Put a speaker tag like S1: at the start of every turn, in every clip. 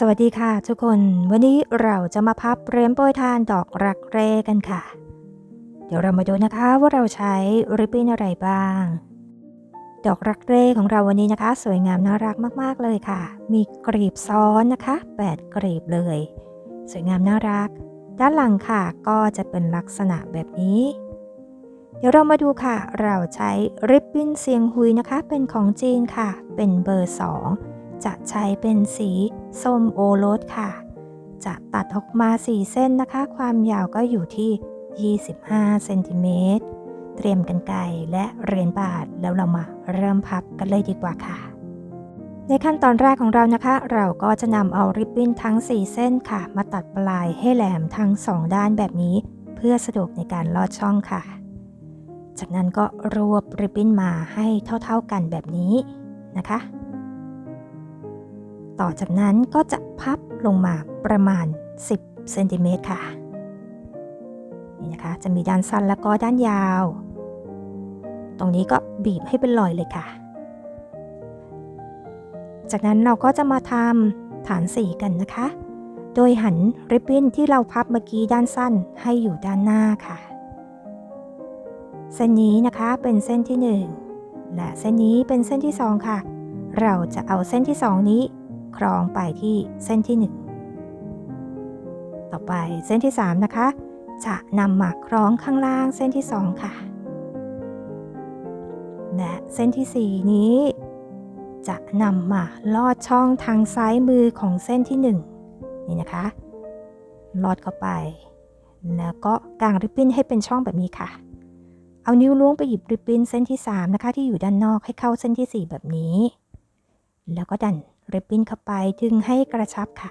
S1: สวัสดีค่ะทุกคน วันนี้เราจะมาพับเรนโปรยทานดอกรักแร่กันค่ะ เดี๋ยวเรามาดูนะคะว่าเราใช้ริบบิ้นอะไรบ้าง ดอกรักแร่ของเราวันนี้นะคะ สวยงามน่ารักมากๆเลยค่ะ มีกรีบซ้อนนะคะ8กรีบเลย สวยงามน่ารัก ด้านหลังค่ะก็จะเป็นลักษณะแบบนี้ เดี๋ยวเรามาดูค่ะ เราใช้ริบบิ้นเซียงฮุยนะคะ เป็นของจีนค่ะ เป็นเบอร์ 2 จะใช้เป็นสีส้มโอรสค่ะ จะตัดออกมา4เส้นนะคะ ความยาวก็อยู่ที่ 25เซนติเมตร เตรียมกันไกและเรียญบาทแล้วเรามาเริ่มพับกันเลยดีกว่าค่ะ ในขั้นตอนแรกของเรานะคะ เราก็จะนำเอาริบบิ้นทั้ง 4 เส้นค่ะ มาตัดปลายให้แหลมทั้ง 2 ด้านแบบนี้ เพื่อสะดวกในการลอดช่องค่ะ จากนั้นก็รวบริบบิ้นมาให้เท่า ๆกันแบบนี้นะคะ ต่อจากนั้นก็จะพับลงมาประมาณ 10เซนติเมตรค่ะ นี่นะคะ จะมีด้านสั้นแล้วก็ด้านยาว ตรงนี้ก็บีบให้เป็นรอยเลยค่ะ จากนั้นเราก็จะมาทำฐานสีกันนะคะ โดยหันริบบิ้นที่เราพับเมื่อกี้ด้านสั้นให้อยู่ด้านหน้าค่ะ เส้นนี้นะคะเป็นเส้นที่ 1 และเส้นนี้เป็นเส้นที่ 2 ค่ะเราจะเอาเส้นที่ 2 นี้ คล้องไปที่เส้นที่ 1 ต่อไปเส้นที่ 3 นะคะ จะนำมาคล้องข้างล่างเส้นที่ 2 ค่ะ และเส้นที่ 4 นี้ จะนำมาลอดช่องทางซ้ายมือของเส้นที่ 1 นี่นะคะ ลอดเข้าไป แล้วก็กางริบบิ้นให้เป็นช่องแบบนี้ค่ะเอานิ้วล้วงไปหยิบริบบิ้นเส้นที่ 3 นะคะ ที่อยู่ด้านนอกให้เข้าเส้นที่ 4 แบบนี้ แล้วก็ดัน ริบบิ้นเข้าไปดึงให้กระชับค่ะ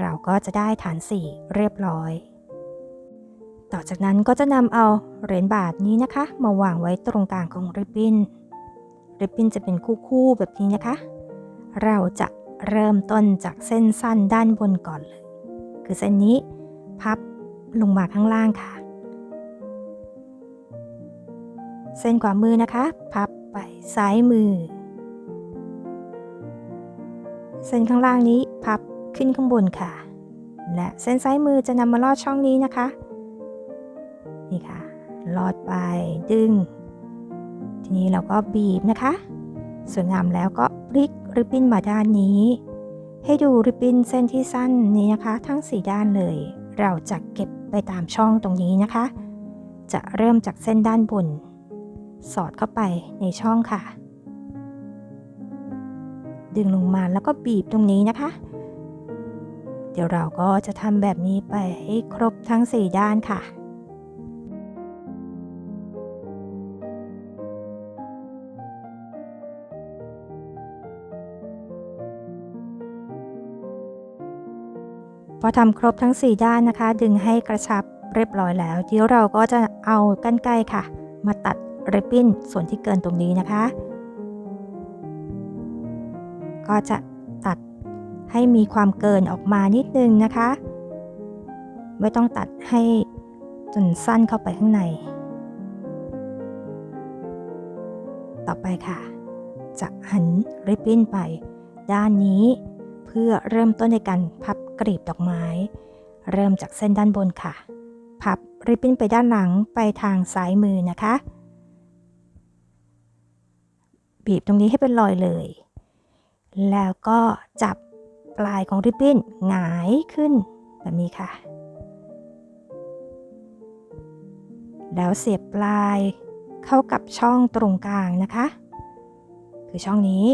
S1: เราก็จะได้ฐานสี่เรียบร้อย ต่อจากนั้นก็จะนำเอาเหรียญบาทนี้นะคะ มาวางไว้ตรงกลางของริบบิ้น ริบบิ้นจะเป็นคู่ๆแบบนี้นะคะ เราจะเริ่มต้นจากเส้นสั้นด้านบนก่อนเลย คือเส้นนี้พับลงมาข้างล่างค่ะ เส้นขวามือนะคะ พับไปซ้ายมือ เส้นข้างล่างนี้พับขึ้นข้างบนค่ะ และเส้นซ้ายมือจะนำมาลอดช่องนี้นะคะ นี่ค่ะ ลอดไปดึง ทีนี้เราก็บีบนะคะ สวยงามแล้วก็พลิกริบบิ้นมาด้านนี้ ให้ดูริบบิ้นเส้นที่สั้นนี้นะคะ ทั้ง 4 ด้านเลย เราจะเก็บไปตามช่องตรงนี้นะคะ จะเริ่มจากเส้นด้านบน สอดเข้าไปในช่องค่ะ ดึงลงมาแล้วก็บีบตรงนี้นะคะ เดี๋ยวเราก็จะทำแบบนี้ไปให้ครบทั้ง 4 ด้านค่ะพอทำครบทั้ง 4 ด้านนะคะ ดึงให้กระชับเรียบร้อยแล้วเดี๋ยวเราก็จะเอากันไกรค่ะ มาตัดริบบิ้นส่วนที่เกินตรงนี้นะคะ ก็จะตัดให้มีความเกินออกมานิดนึงนะคะ ไม่ต้องตัดให้จนสั้นเข้าไปข้างใน ต่อไปค่ะ จะหันริบบิ้นไป ด้านนี้ เพื่อเริ่มต้นในการพับกลีบดอกไม้ เริ่มจากเส้นด้านบนค่ะ พับริบบิ้นไปด้านหลังไปทางซ้ายมือนะคะ บีบตรงนี้ให้เป็นรอยเลย แล้วก็จับปลายของริบบิ้นหงายขึ้นแบบนี้ค่ะ แล้วเสียบปลายเข้ากับช่องตรงกลางนะคะ คือช่องนี้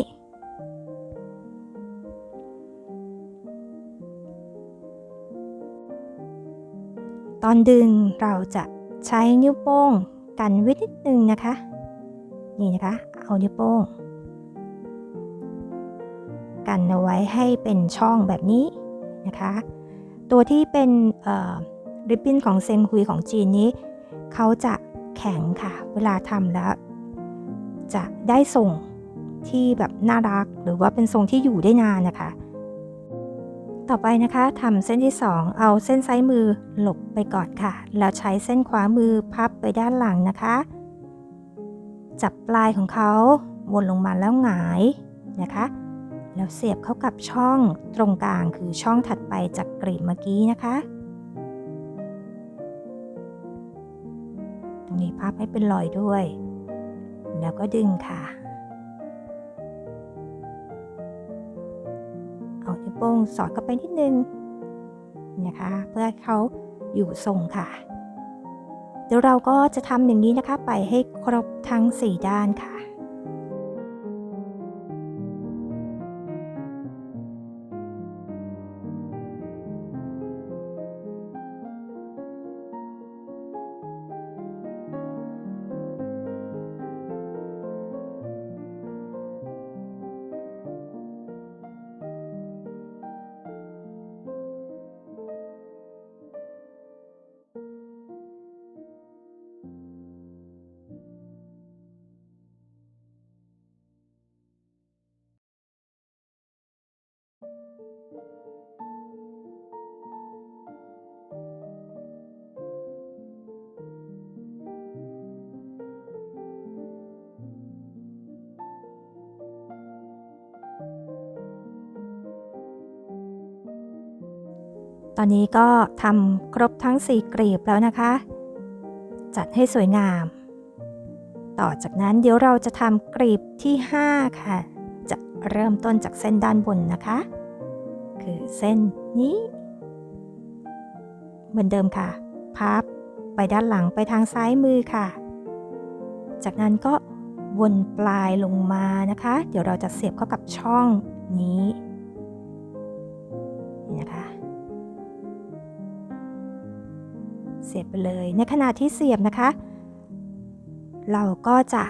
S1: ตอนดึงเราจะใช้นิ้วโป้งกันไว้นิดนึงนะคะ นี่นะคะ เอานิ้วโป้ง นเอาไว้ให้เป็นช่องแบบนี้นะคะ ตัวที่เป็นริบบิ้นของเซงฮุยของจีนนี้ เขาจะแข็งค่ะ เวลาทำแล้ว จะได้ทรงที่แบบน่ารักหรือว่าเป็นทรงที่อยู่ได้นานนะคะ ต่อไปนะคะทำเส้นที่ 2 เอาเส้นซ้ายมือหลบไปก่อนค่ะ แล้วใช้เส้นขวามือพับไปด้านหลังนะคะ จับปลายของเขาวนลงมาแล้วหงายนะคะ แล้วเสียบเข้ากับช่องตรงกลางคือช่องถัดไปจากกรีบเมื่อกี้นะคะ ตรงนี้พับให้เป็นรอยด้วย แล้วก็ดึงค่ะเอานิ้วโป้งสอดเข้าไปนิดนึงนะคะ เพื่อให้เขาอยู่ทรงค่ะ เดี๋ยวเราก็จะทำอย่างนี้นะคะ ไปให้ครบทั้ง 4 ด้านค่ะ อนนี้ก็ทำครบทั้ง 4 กรีบแล้วนะคะ จัดให้สวยงาม ต่อจากนั้นเดี๋ยวเราจะทำกรีบที่ 5 ค่ะ จะเริ่มต้นจากเส้นด้านบนนะคะ คือเส้นนี้ เหมือนเดิมค่ะ พับไปด้านหลังไปทางซ้ายมือค่ะ จากนั้นก็วนปลายลงมานะคะ เดี๋ยวเราจะเสียบเข้ากับช่องนี้ เสียบไปเลย ในขณะที่เสียบนะคะ เราก็จะ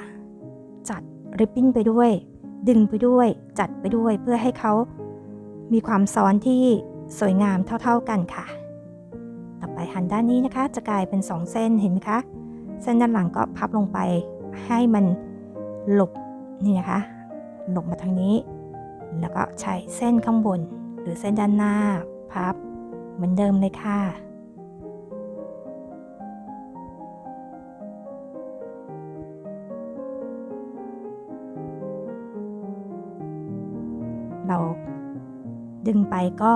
S1: จัดริบบิ้นไปด้วย ดึงไปด้วย จัดไปด้วย เพื่อให้เขามีความซ้อนที่สวยงามเท่า ๆกันค่ะ ต่อไปหันด้านนี้นะคะ จะกลายเป็น 2 เส้นเห็นไหมคะ เส้นด้านหลังก็พับลงไปให้มันหลบนี่นะคะ หลบมาทางนี้ แล้วก็ใช้เส้นข้างบน หรือเส้นด้านหน้า พับเหมือนเดิมเลยค่ะ เราดึงไปก็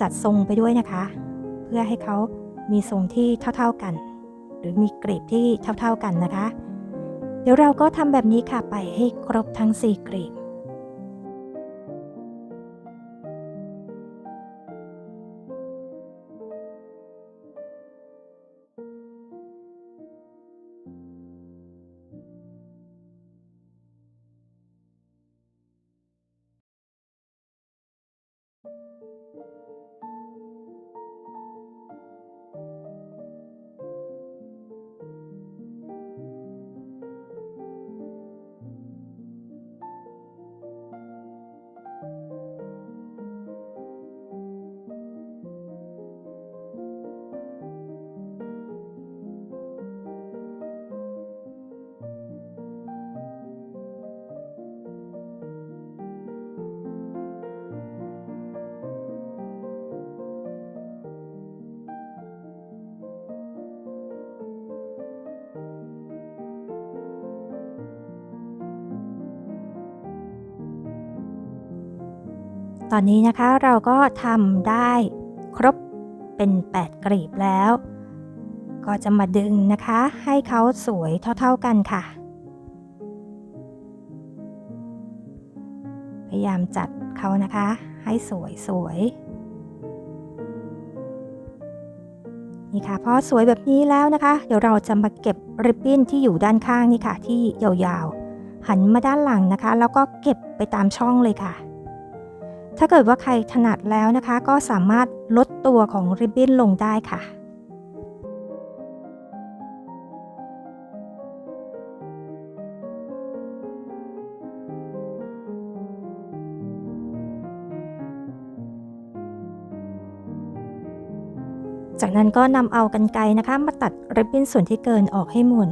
S1: จัดทรงไปด้วยนะคะ เพื่อให้เขามีทรงที่เท่าๆกัน หรือมีกรีบที่เท่าๆกันนะคะ เดี๋ยวเราก็ทำแบบนี้ค่ะไปให้ครบทั้ง 4 กรีบ ตอนนี้นะคะเราก็ทำได้ครบเป็น 8กรีบแล้ว ก็จะมาดึงนะคะ ให้เขาสวยเท่า ๆกันค่ะ พยายามจัดเขานะคะ ให้สวยสวยนี่ค่ะพอสวยแบบนี้แล้วนะคะ เดี๋ยวเราจะมาเก็บริบบิ้นที่อยู่ด้านข้างนี่ค่ะ ที่ยาวๆหันมาด้านหลังนะคะ แล้วก็เก็บไปตามช่องเลยค่ะ ถ้าเกิดว่าใครถนัดแล้วนะคะ ก็สามารถลดตัวของริบบิ้นลงได้ค่ะจากนั้นก็นำเอากันไกรนะคะ มาตัดริบบิ้นส่วนที่เกินออกให้หมด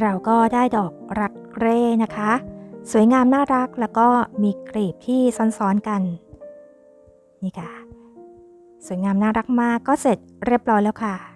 S1: เราก็ได้ดอกรักเร่นะคะ สวยงามน่ารักแล้วก็มีกลีบที่ซ้อนๆกัน นี่ค่ะ สวยงามน่ารักมากก็เสร็จเรียบร้อยแล้วค่ะ